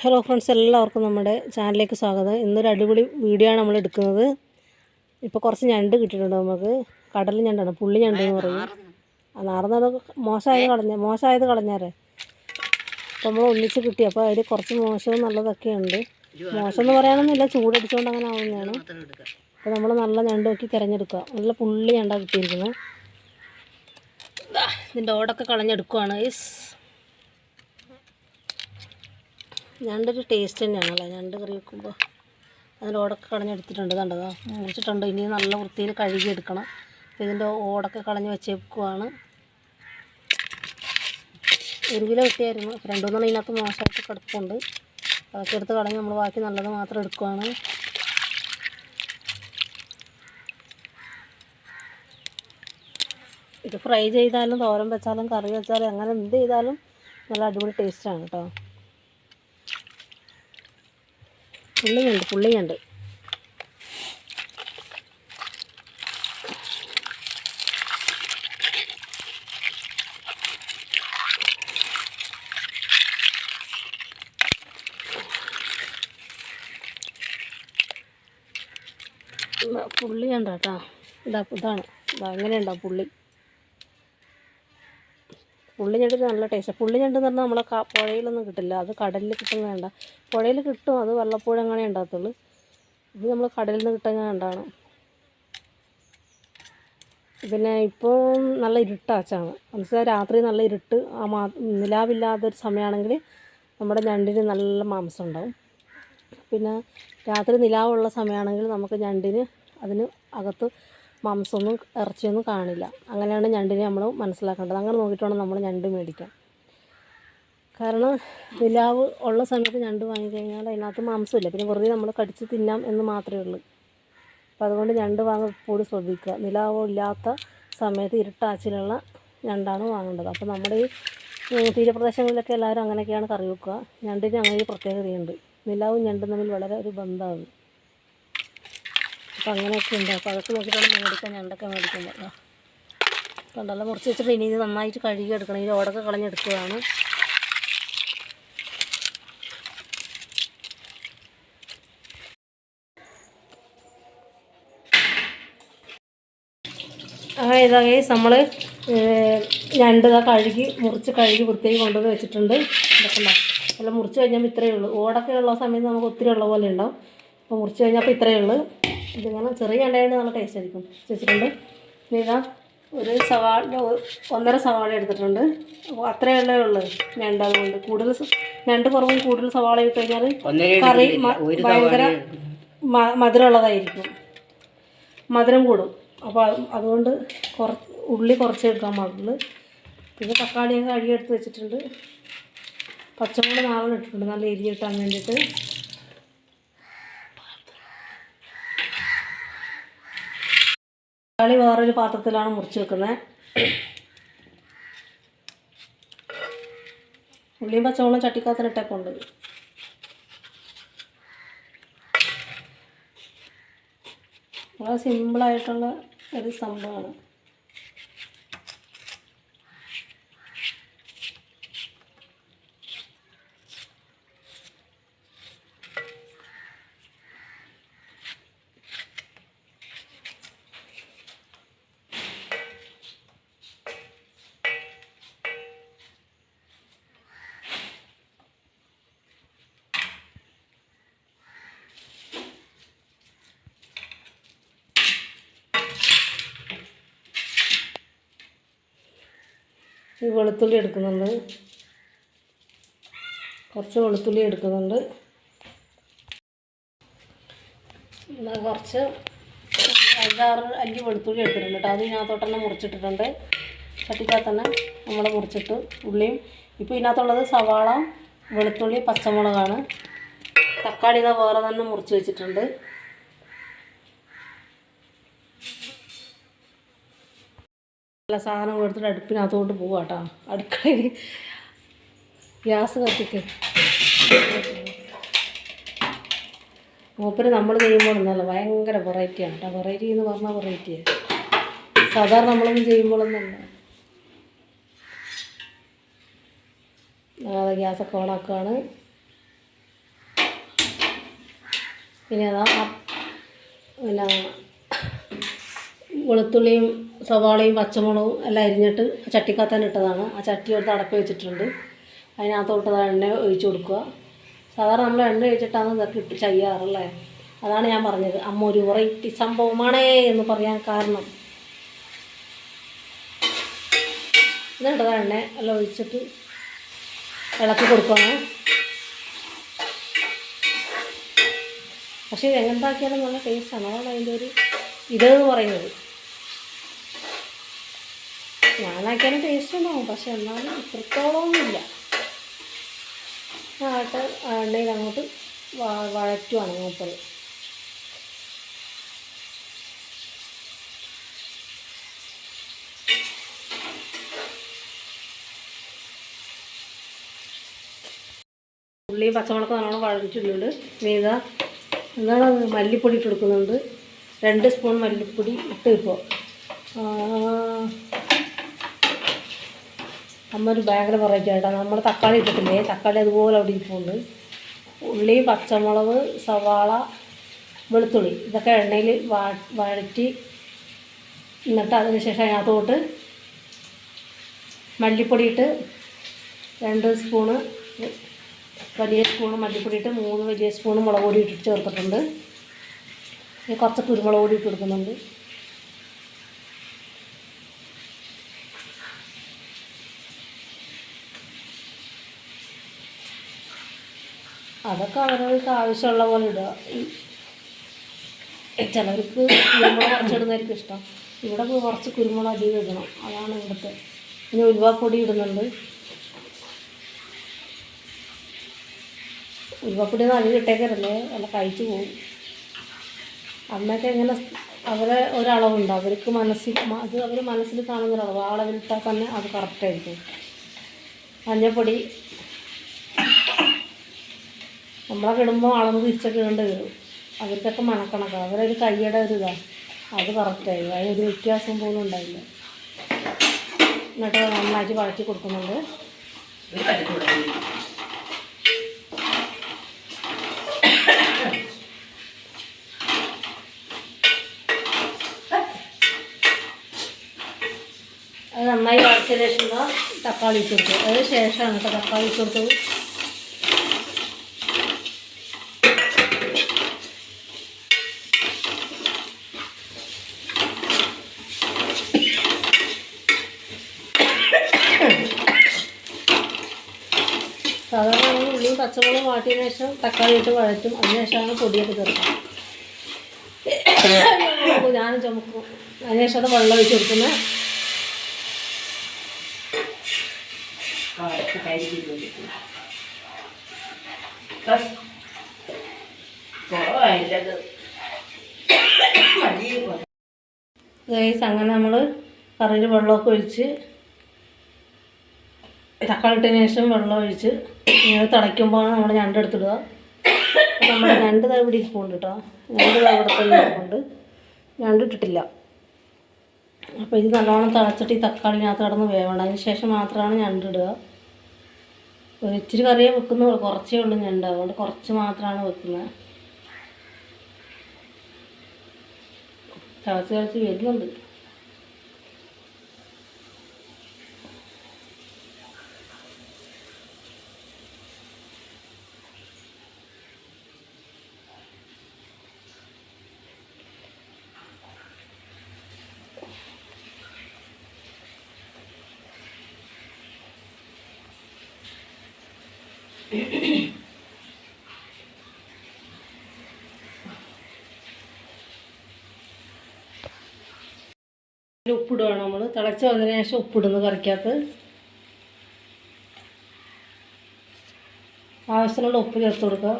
Hello friends എല്ലാവർക്കും നമ്മുടെ ചാനലിലേക്ക് സ്വാഗതം. ഇന്നൊരു അടിപൊളി വീഡിയോ ആണ് നമ്മൾ എടുക്കുന്നത് ഇപ്പോൾ കുറച്ച് ഞണ്ട് കിട്ടിയിട്ടുണ്ട് നമുക്ക്. കടൽ ഞണ്ടാണ് പുള്ളി ഞണ്ട് എന്ന് പറയും. നാർന്നത് മോശമായത് കളഞ്ഞ മോശമായത് കളഞ്ഞാറേ അപ്പോൾ നമ്മൾ ഒന്നിച്ച് കിട്ടി. അപ്പോൾ അതിൽ കുറച്ച് മോശവും നല്ലതൊക്കെ ഉണ്ട്. മോശം എന്ന് പറയാനൊന്നുമില്ല ചൂടടിച്ചുകൊണ്ട് അങ്ങനെ ആവുന്നതാണ്. അപ്പോൾ നമ്മൾ നല്ല ഞണ്ട് നോക്കി തിരഞ്ഞെടുക്കുക. നല്ല പുള്ളി ഞണ്ടാണ് കിട്ടിയിരിക്കുന്നത് ഇതിന്റെ ഓടൊക്കെ കളഞ്ഞെടുക്കുവാണ് ഗൈസ് ഞണ്ടൊരു ടേസ്റ്റ് തന്നെയാണല്ലോ? ഞണ്ട് കറി വെക്കുമ്പോൾ അതിന്റെ ഓടൊക്കെ കളഞ്ഞെടുത്തിട്ടുണ്ട് കണ്ടതാ മുറിച്ചിട്ടുണ്ട് ഇനി നല്ല വൃത്തിയിൽ കഴുകിയെടുക്കണം. അപ്പോൾ ഇതിന്റെ ഓടൊക്കെ കളഞ്ഞ് വെച്ചേക്കുവാണ്. ഒരു കിലോ കിട്ടിയായിരുന്നു. രണ്ടുമൂന്നെണ്ണം രണ്ടു മൂന്നെണ്ണം ഇതിനകത്ത് മോശമായിട്ട് കിടപ്പുണ്ട്. അതൊക്കെ എടുത്ത് കളഞ്ഞ് നമ്മൾ ബാക്കി നല്ലത് മാത്രം എടുക്കുവാണ്. ഇത് ഫ്രൈ ചെയ്താലും തോരൻ വെച്ചാലും കറി വെച്ചാലും അങ്ങനെ എന്ത് ചെയ്താലും നല്ല അടിപൊളി ടേസ്റ്റാണ് കേട്ടോ. പുള്ളിയുണ്ട് പുള്ളിയുണ്ട്. പുള്ളിയുണ്ട് കേട്ടോ ഇതാ ഇതാണ്. ഇതാ അങ്ങനെയുണ്ടാവും പുള്ളി? പുള്ളി ഞണ്ട് നല്ല ടേസ്റ്റ് പുള്ളി ഞണ്ട് എന്ന് പറഞ്ഞാൽ നമ്മളെ പുഴയിലൊന്നും കിട്ടില്ല. അത് കടലിൽ കിട്ടുന്ന വേണ്ട പുഴയിൽ കിട്ടും. അത് വെള്ളപ്പുഴ അങ്ങനെ ഉണ്ടാകത്തുള്ളൂ ഇത് നമ്മൾ കടലിൽ നിന്ന് കിട്ടുന്ന കണ്ടാണ്. പിന്നെ ഇപ്പോൾ നല്ല ഇരുട്ടാച്ചാണ് മനസ്സിലായി? രാത്രി നല്ല ഇരുട്ട്. ആ മാ നിലാവില്ലാത്തൊരു സമയമാണെങ്കിൽ നമ്മുടെ ഞണ്ടിന് നല്ല മാംസം ഉണ്ടാവും. പിന്നെ രാത്രി നിലാവുള്ള സമയമാണെങ്കിൽ നമുക്ക് ഞണ്ടിന് അതിന് അകത്ത് മാംസമൊന്നും ഇറച്ചിയൊന്നും കാണില്ല. അങ്ങനെയാണ് ഞണ്ടിനെ നമ്മൾ മനസ്സിലാക്കേണ്ടത്. അങ്ങനെ നോക്കിയിട്ട് വേണം നമ്മൾ ഞണ്ട് മേടിക്കാൻ. കാരണം നിലാവ് ഉള്ള സമയത്ത് ഞണ്ട് വാങ്ങിക്കഴിഞ്ഞാൽ അതിനകത്ത് മാംസമില്ല. പിന്നെ വെറുതെ നമ്മൾ കടിച്ച് തിന്നാം എന്ന് മാത്രമേ ഉള്ളൂ. അപ്പം അതുകൊണ്ട് ഞണ്ട് വാങ്ങാൻ കൂടി ശ്രദ്ധിക്കുക. നിലാവ് ഇല്ലാത്ത സമയത്ത് ഇരുട്ടാച്ചിലുള്ള ഞണ്ടാണ് വാങ്ങേണ്ടത്. അപ്പോൾ നമ്മുടെ ഈ തീരപ്രദേശങ്ങളിലൊക്കെ എല്ലാവരും അങ്ങനെയൊക്കെയാണ് കറി വെക്കുക. ഞണ്ടിന് അങ്ങനെ ഒരു പ്രത്യേകതയുണ്ട്. നിലാവും ഞണ്ടും തമ്മിൽ വളരെ ഒരു ബന്ധമാണ്. അപ്പോൾ അങ്ങനെയൊക്കെ ഉണ്ട്. അപ്പോൾ അതൊക്കെ നോക്കിയിട്ടാണ് മേടിക്കാൻ ഞണ്ടൊക്കെ മേടിക്കുന്നത് കണ്ടല്ലോ മുറിച്ച് വെച്ചിട്ട് ഇനി ഇത് നന്നായിട്ട് കഴുകി എടുക്കണം. ഈ ഓടൊക്കെ കളഞ്ഞെടുക്കുകയാണ്. അങ്ങനെ ഇതാ നമ്മൾ ഞണ്ട് ഇതാ കഴുകി മുറിച്ച് കഴുകി വൃത്തിയായി കൊണ്ടുവന്ന് വെച്ചിട്ടുണ്ട്. ഇതൊക്കെ എല്ലാം മുറിച്ച് കഴിഞ്ഞാൽ ഇത്രയേ ഉള്ളൂ. ഓടൊക്കെ ഉള്ള സമയത്ത് നമുക്ക് ഒത്തിരി ഉള്ള പോലെ ഉണ്ടാവും. അപ്പോൾ മുറിച്ച് കഴിഞ്ഞപ്പോൾ ഇത്രയേ ഉള്ളൂ. ഇതിങ്ങനെ ചെറിയ ഞണ്ടായിട്ട് നല്ല ടേസ്റ്റ് ആയിരിക്കും. വെച്ചിട്ടുണ്ട് ഇനി ഇതാ ഒരു സവാള ഒന്നര സവാള എടുത്തിട്ടുണ്ട്. അപ്പോൾ അത്രയല്ലേ ഉള്ളൂ ഞണ്ട് അതുകൊണ്ട് കൂടുതൽ ഞണ്ട് കുറവും കൂടുതൽ സവാള ഇട്ട് കഴിഞ്ഞാൽ കറി ഭയങ്കര മധുരമുള്ളതായിരിക്കും. മധുരം കൂടും. അപ്പോൾ അതുകൊണ്ട് കുറച്ച് ഉള്ളി കുറച്ച് എടുക്കാൻ പാടുള്ളൂ. പിന്നെ തക്കാളിയൊക്കെ അഴിയെടുത്ത് വെച്ചിട്ടുണ്ട്. പച്ചമുളക് നാളെ ഇട്ടിട്ടുണ്ട്. നല്ല എരി കിട്ടാൻ വേണ്ടിയിട്ട്. തക്കാളി വേറൊരു പാത്രത്തിലാണ് മുറിച്ച് വെക്കുന്നത്. ഉള്ളിയും പച്ചമുളകും ചട്ടിക്കകത്തിലിട്ടേക്കുണ്ട് വളരെ സിമ്പിളായിട്ടുള്ള ഒരു സംഭവമാണ്. ഈ വെളുത്തുള്ളി എടുക്കുന്നുണ്ട്. കുറച്ച് വെളുത്തുള്ളി എടുക്കുന്നുണ്ട്. കുറച്ച് അഞ്ചാറ് അഞ്ച് വെളുത്തുള്ളി എടുത്തിട്ടുണ്ട് കേട്ടോ. അത് ഇതിനകത്തോട്ട് തന്നെ മുറിച്ചിട്ടിട്ടുണ്ട്. ചട്ടിക്കകത്ത് തന്നെ നമ്മൾ മുറിച്ചിട്ട് ഉള്ളിയും ഇപ്പോൾ ഇതിനകത്തുള്ളത് സവാള വെളുത്തുള്ളി പച്ചമുളകാണ്. തക്കാളി ഇതാ വേറെ തന്നെ മുറിച്ച് വെച്ചിട്ടുണ്ട്. നല്ല സാധനം എടുത്തിട്ട് അടുപ്പിനകത്തോട്ട് പോവാ കേട്ടോ അടുക്കളയിൽ ഗ്യാസ് കത്തിക്ക്. മൂപ്പര് നമ്മൾ ചെയ്യുമ്പോൾ ഒന്നല്ല ഭയങ്കര വെറൈറ്റിയാണ് കേട്ടോ വെറൈറ്റി എന്ന് പറഞ്ഞാൽ വെറൈറ്റിയാണ് സാധാരണ നമ്മളൊന്നും ചെയ്യുമ്പോഴൊന്നല്ല ഗ്യാസൊക്കെ ഓണാക്കുകയാണ് പിന്നെ അതാ പിന്നെ വെളുത്തുള്ളിയും സവാളയും പച്ചമുളകും എല്ലാം അരിഞ്ഞിട്ട് ചട്ടി തന്നെ ഇട്ടതാണ്. ആ ചട്ടി എടുത്ത് അടപ്പ് വെച്ചിട്ടുണ്ട്. അതിനകത്തോട്ട് എണ്ണ ഒഴിച്ചു കൊടുക്കുക. സാധാരണ നമ്മൾ എണ്ണ ഒഴിച്ചിട്ടാണ് ഇതൊക്കെ ഇട്ട് ചെയ്യാറുള്ളത് അതാണ് ഞാൻ പറഞ്ഞത്. അമ്മ ഒരു വെറൈറ്റി സംഭവമാണേ എന്ന് പറയാൻ കാരണം. എന്നിട്ട് എണ്ണ. എല്ലാം ഒഴിച്ചിട്ട് ഇളക്കി കൊടുക്കുകയാണ്. പക്ഷേ ഇത് നല്ല ടേസ്റ്റാണ് അതാണ് അതിന്റെ ഒരു ഇതെന്ന് പറയുന്നത്. ഞാനാക്കിയാലും ടേസ്റ്റ് ഉണ്ടാവും പക്ഷെ എന്നാലും ഇത്രത്തോളമൊന്നുമില്ല ആട്ട് എണ്ണയിൽ അങ്ങോട്ട് വഴറ്റുവാണ് മൂപ്പത് ഉള്ളിയും പച്ചമുളക് നല്ലോണം വഴറ്റിട്ടുണ്ട് മീത എന്താണ് മല്ലിപ്പൊടി ഇട്ട് കൊടുക്കുന്നുണ്ട്. രണ്ട് സ്പൂൺ മല്ലിപ്പൊടി ഇട്ട് ഇപ്പോൾ അമ്മ ഒരു ഭയങ്കര വെറൈറ്റി ആയിട്ടാണ് നമ്മൾ തക്കാളി ഇട്ടിട്ടില്ലേ? തക്കാളി അതുപോലെ അവിടെ ഇരിപ്പുണ്ട്. ഉള്ളി പച്ചമുളക് സവാള വെളുത്തുള്ളി ഇതൊക്കെ എണ്ണയിൽ വാ വഴറ്റി എന്നിട്ട് അതിന് ശേഷം അതിനകത്തോട്ട് മല്ലിപ്പൊടി ഇട്ട് രണ്ട് സ്പൂണ് വലിയ സ്പൂണ് മല്ലിപ്പൊടി ഇട്ട് മൂന്ന് വലിയ സ്പൂണ് മുളക് പൊടി ഇട്ടിട്ട് ചേർത്തിട്ടുണ്ട്. കുറച്ച് കുരുമുളക് പൊടി ഇട്ട് കൊടുക്കുന്നുണ്ട്. അതൊക്കെ അവരവർക്ക് ആവശ്യമുള്ള പോലെ ഇടുക. ചിലർക്ക് കുരുമുളക് കുറച്ചിടുന്നതായിരിക്കും ഇഷ്ടം. ഇവിടെ കുറച്ച് കുരുമുളക് അധികം ഇടണം. അതാണ് ഇവിടുത്തെ. പിന്നെ ഉലുവാപ്പൊടി ഇടുന്നുണ്ട്. ഉലുവപ്പൊടി ഒന്നും അധികം ഇട്ടേക്കരല്ലേ അല്ല കഴിച്ചു പോകും അമ്മയൊക്കെ ഇങ്ങനെ അവരെ ഒരളവുണ്ട്. അവർക്ക് മനസ്സിൽ അത് അവർ മനസ്സിൽ കാണുന്നൊരളവ് ആ അളവിലിട്ടാൽ തന്നെ അത് കറക്റ്റായിരിക്കും മഞ്ഞൾപ്പൊടി നമ്മളൊക്കെ ഇടുമ്പോൾ അളന്ന് തിരിച്ചൊക്കെ ഇടേണ്ടി വരും. അവർക്കൊക്കെ മനക്കണക്കാണ് അവരൊരു കൈയുടെ ഒരു ഇതാണ് അത് കറക്റ്റായി അതിനൊരു വ്യത്യാസം പോലും ഉണ്ടായില്ല. എന്നിട്ട് നന്നായിട്ട് വഴറ്റി കൊടുക്കുന്നുണ്ട്. അത് നന്നായി വഴറ്റിയ ശേഷം തക്കാളി ഇട്ട് കൊടുത്തു. അതിന് ശേഷമാണ് കേട്ടോ തക്കാളി ഇട്ട് കൊടുത്തത് സാധാരണ നമ്മൾ ഉള്ളിയും പച്ചമുളകും മാറ്റിയതിനു ശേഷം തക്കാളി ഇട്ട് വഴറ്റും. അതിനുശേഷമാണ് പൊടിയൊക്കെ ചേർക്കുന്നത്. ഞാനും ചുമക്കും. അതിനുശേഷം അത് വെള്ളം ഒഴിച്ച് കൊടുക്കുന്നത്. അങ്ങനെ നമ്മൾ കറിയിൽ വെള്ളമൊക്കെ ഒഴിച്ച് തക്കാളി ഇട്ടതിന് ശേഷം വെള്ളം ഒഴിച്ച് ഇങ്ങനെ തിളയ്ക്കുമ്പോഴാണ് നമ്മൾ ഞണ്ടെടുത്തിടുക നമ്മൾ രണ്ട് തൈ ഇവിടെ ഇരിപ്പുണ്ട് കേട്ടോ. ഞണ്ട് തൈ ഇവിടെ ഇരിപ്പുണ്ട്. ഞണ്ട് ഇട്ടിട്ടില്ല. അപ്പോൾ ഇത് നല്ലോണം തിളച്ചിട്ട് ഈ തക്കാളിനകത്ത് കിടന്ന് വേവണം. അതിന് ശേഷം മാത്രമാണ് ഞണ്ടിടുക ഇടുക. ഒരു ഇച്ചിരി കറിയേ വെക്കുന്നുള്ളൂ. കുറച്ചേ ഉള്ളൂ ഞണ്ട്. അതുകൊണ്ട് കുറച്ച് മാത്രമാണ് വെക്കുന്നത്. തിളച്ച് തിളച്ച് വരുന്നുണ്ട്. ഉപ്പിടുകയാണ് നമ്മൾ തിളച്ച് വന്നതിന് ശേഷം ഉപ്പിടുന്നു കറിക്കകത്ത്. ആവശ്യത്തിനുള്ള ഉപ്പ് ചേർത്ത് കൊടുക്കുക.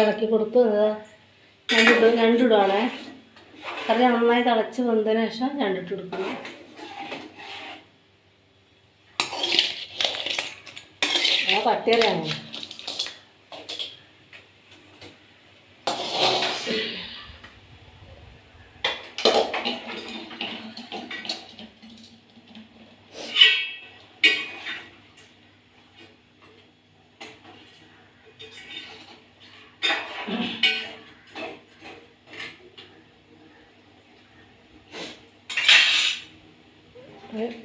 ഇളക്കി കൊടുത്ത് ഞണ്ടിട്ട് ഞണ്ടിടുവാണേ കറി നന്നായി തിളച്ച് വന്നതിന് ശേഷം രണ്ടിട്ട് കൊടുക്കണം. പട്ടിയറിയാണോ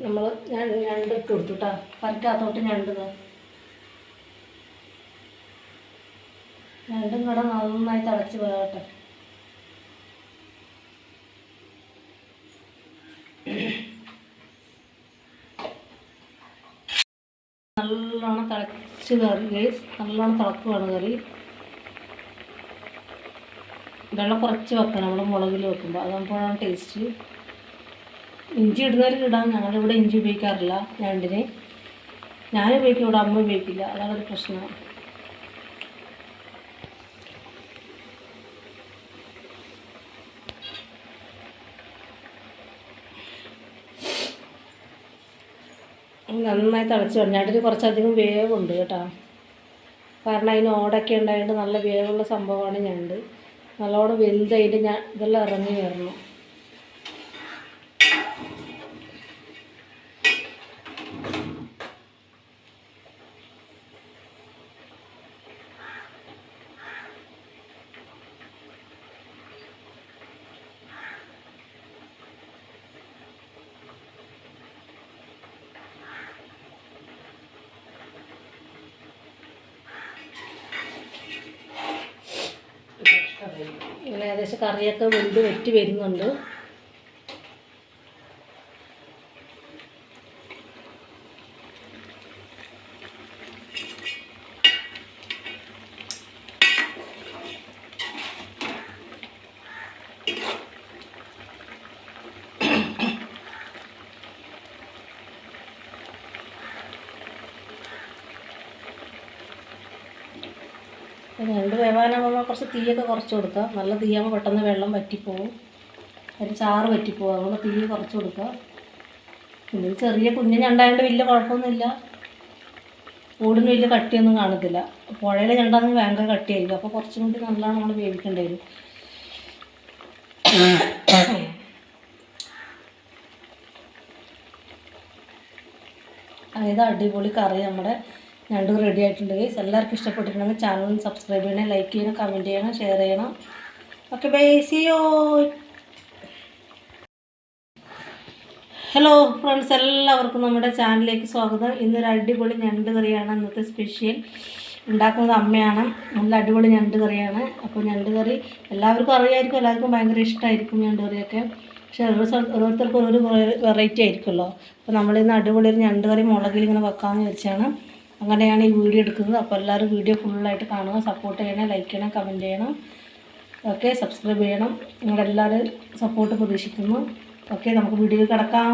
നമ്മൾ ഞാൻ ഞണ്ട് കൊടുത്തു കേട്ടോ പരക്കാത്തോട്ട് ഞണ്ട്. ഞണ്ടും കൂടെ നന്നായി തിളച്ച് വേകട്ടെ നല്ലോണം തിളച്ച് കറി. നല്ലോണം തിളക്കുവാണ് കറി. വെള്ളം കുറച്ച് വെക്കണം നമ്മൾ മുളകിൽ വെക്കുമ്പോൾ അതാകുമ്പോഴാണ് ടേസ്റ്റ് ഇഞ്ചി ഇടുന്നവർക്ക് ഇടാം. ഞങ്ങളിവിടെ ഇഞ്ചി ഉപയോഗിക്കാറില്ല ഞണ്ടിന് ഞാൻ ഉപയോഗിക്കും ഇവിടെ അമ്മ ഉപയോഗിക്കില്ല. അതാണ് ഒരു പ്രശ്നം. നന്നായി തിളച്ച് വരണം. ഞണ്ടിന് കുറച്ചധികം വേവുണ്ട് കേട്ടോ. കാരണം അതിന് ഓടൊക്കെ ഉണ്ടായതുകൊണ്ട് നല്ല വേവുള്ള സംഭവമാണ് ഞണ്ട്. നല്ലോണം വെന്ത് അതിന്റെ ഞാൻ ഇതെല്ലാം ഇറങ്ങി വരണം. ഇങ്ങനെ ഏകദേശം കറിയൊക്കെ വെന്ത് വെറ്റി വരുന്നുണ്ട്. രണ്ട് വേവാനാകുമ്പോൾ കുറച്ച് തീയൊക്കെ കുറച്ച് കൊടുക്കുക നല്ല തീയാകുമ്പോൾ പെട്ടെന്ന് വെള്ളം വറ്റിപ്പോവും. അതിന് ചാറ് വറ്റിപ്പോവും. അതുകൊണ്ട് തീ കുറച്ച് കൊടുക്കുക പിന്നെ ചെറിയ കുഞ്ഞു ഞണ്ടായതുകൊണ്ട് വലിയ കുഴപ്പമൊന്നുമില്ല. കൂടിന് വലിയ കട്ടിയൊന്നും കാണത്തില്ല. പുഴയിലെ ഞണ്ടാണെങ്കിൽ ഭയങ്കര കട്ടിയായിരിക്കും. അപ്പോൾ കുറച്ചും കൂടി നല്ലതാണ് നമ്മൾ വേവിക്കേണ്ടി വരും. അതായത് അടിപൊളി കറി. നമ്മുടെ ഞണ്ട് റെഡി ആയിട്ടുണ്ട്. ഗൈസ് എല്ലാവർക്കും ഇഷ്ടപ്പെട്ടിട്ടുണ്ടെങ്കിൽ ചാനൽ സബ്സ്ക്രൈബ് ചെയ്യണം ലൈക്ക് ചെയ്യണം കമന്റ് ചെയ്യണം ഷെയർ ചെയ്യണം. Okay bye see you hello friends എല്ലാവർക്കും നമ്മുടെ ചാനലിലേക്ക് സ്വാഗതം. ഇന്നൊരു അടിപൊളി ഞണ്ട് കറിയാണ്. ഇന്നത്തെ സ്പെഷ്യൽ ഉണ്ടാക്കുന്നത് അമ്മയാണ്. നല്ല അടിപൊളി ഞണ്ട് കറിയാണ്. അപ്പോൾ ഞണ്ട് കറി എല്ലാവർക്കും അറിയായിരിക്കും. എല്ലാവർക്കും ഭയങ്കര ഇഷ്ടമായിരിക്കും ഞണ്ട് കറിയൊക്കെ. പക്ഷേ ഓരോ ഓരോരുത്തർക്കും ഓരോ വെറൈറ്റി ആയിരിക്കുമല്ലോ. അപ്പോൾ നമ്മളിന്ന് അടിപൊളി ഒരു ഞണ്ട് കറി മുളകിൽ ഇങ്ങനെ വെക്കാമെന്ന് വെച്ചാണ് അങ്ങനെയാണ് ഈ വീഡിയോ എടുക്കുന്നത്. അപ്പോൾ എല്ലാവരും വീഡിയോ ഫുള്ളായിട്ട് കാണുക സപ്പോർട്ട് ചെയ്യണം ലൈക്ക് ചെയ്യണം കമന്റ് ചെയ്യണം. ഓക്കെ സബ്സ്ക്രൈബ് ചെയ്യണം. നിങ്ങളെല്ലാവരും സപ്പോർട്ട് പ്രതീക്ഷിക്കുന്നു. ഓക്കെ നമുക്ക് വീഡിയോ കിടക്കാം.